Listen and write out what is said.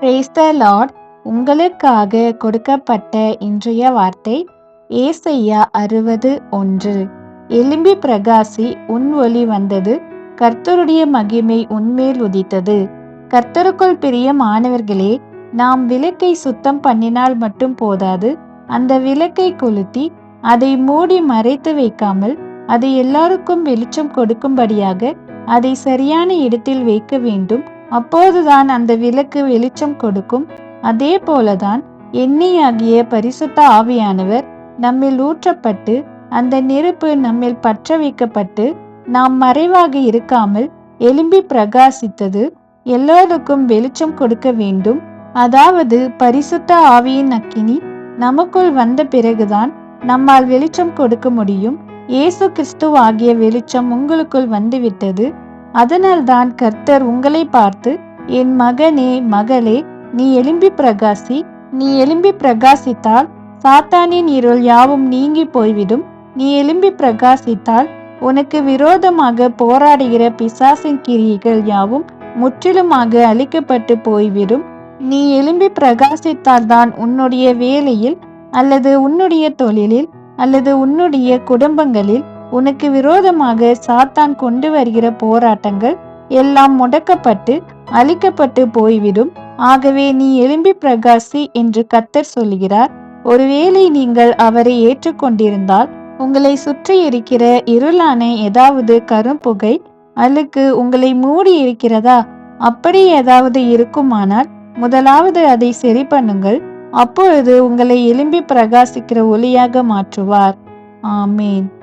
Praise உங்களுக்காக கொடுக்கப்பட்ட இன்றைய வார்த்தை ஏசையா அறுபது ஒன்று. எலும்பி பிரகாசி உன் ஒளி வந்தது கர்த்தருடைய மகிமை உன்மேல் உதித்தது. கர்த்தருக்குள் பிரியமானவர்களே நாம் விளக்கை சுத்தம் பண்ணினால் மட்டும் போதாது அந்த விளக்கை கொளுத்தி அதை மூடி மறைத்து வைக்காமல் அது எல்லாருக்கும் வெளிச்சம் கொடுக்கும்படியாக அதை சரியான இடத்தில் வைக்க வேண்டும். அப்போதுதான் அந்த விளக்கு வெளிச்சம் கொடுக்கும். அதே போலதான் எண்ணெயாகிய பரிசுத்த ஆவியானவர் நம்மில் ஊற்றப்பட்டு அந்த நெருப்பு நம்மில் பற்ற வைக்கப்பட்டு நாம் மறைவாக இருக்காமல் எலும்பி பிரகாசித்தது எல்லோருக்கும் வெளிச்சம் கொடுக்க வேண்டும். அதாவது பரிசுத்த ஆவியின் அக்கினி நமக்குள் வந்த பிறகுதான் நம்மால் வெளிச்சம் கொடுக்க முடியும். இயேசு கிறிஸ்துவ ஆகிய வெளிச்சம் உங்களுக்குள் வந்துவிட்டது. அதனால்தான் கர்த்தர் உங்களை பார்த்து என் மகனே மகளே நீ எலும்பி பிரகாசி நீ எலும்பி பிரகாசித்தால் சாத்தானின் இருள் யாவும் நீங்கி போய்விடும். நீ எலும்பி பிரகாசித்தால் உனக்கு விரோதமாக போராடுகிற பிசாசின் கிரியைகள் யாவும் முற்றிலுமாக அழிக்கப்பட்டு போய்விடும். நீ எலும்பி பிரகாசித்தால் தான் உன்னுடைய வேலையில் அல்லது உன்னுடைய தொழிலில் அல்லது உன்னுடைய குடும்பங்களில் உனக்கு விரோதமாக சாத்தான் கொண்டு வருகிற போராட்டங்கள் எல்லாம் முடக்கப்பட்டு அழிக்கப்பட்டு போய்விடும். ஆகவே நீ எலும்பி பிரகாசி என்று கத்தர் சொல்கிறார். ஒருவேளை நீங்கள் அவரை ஏற்றுக்கொண்டிருந்தால் உங்களை சுற்றி இருக்கிற இருளான ஏதாவது கரும்புகை அழுக்கு உங்களை மூடி இருக்கிறதா அப்படி ஏதாவது இருக்குமானால் முதலாவது அதை சரி பண்ணுங்கள். அப்பொழுது உங்களை எழும்பி பிரகாசிக்கிற ஒளியாக மாற்றுவார். ஆமேன்.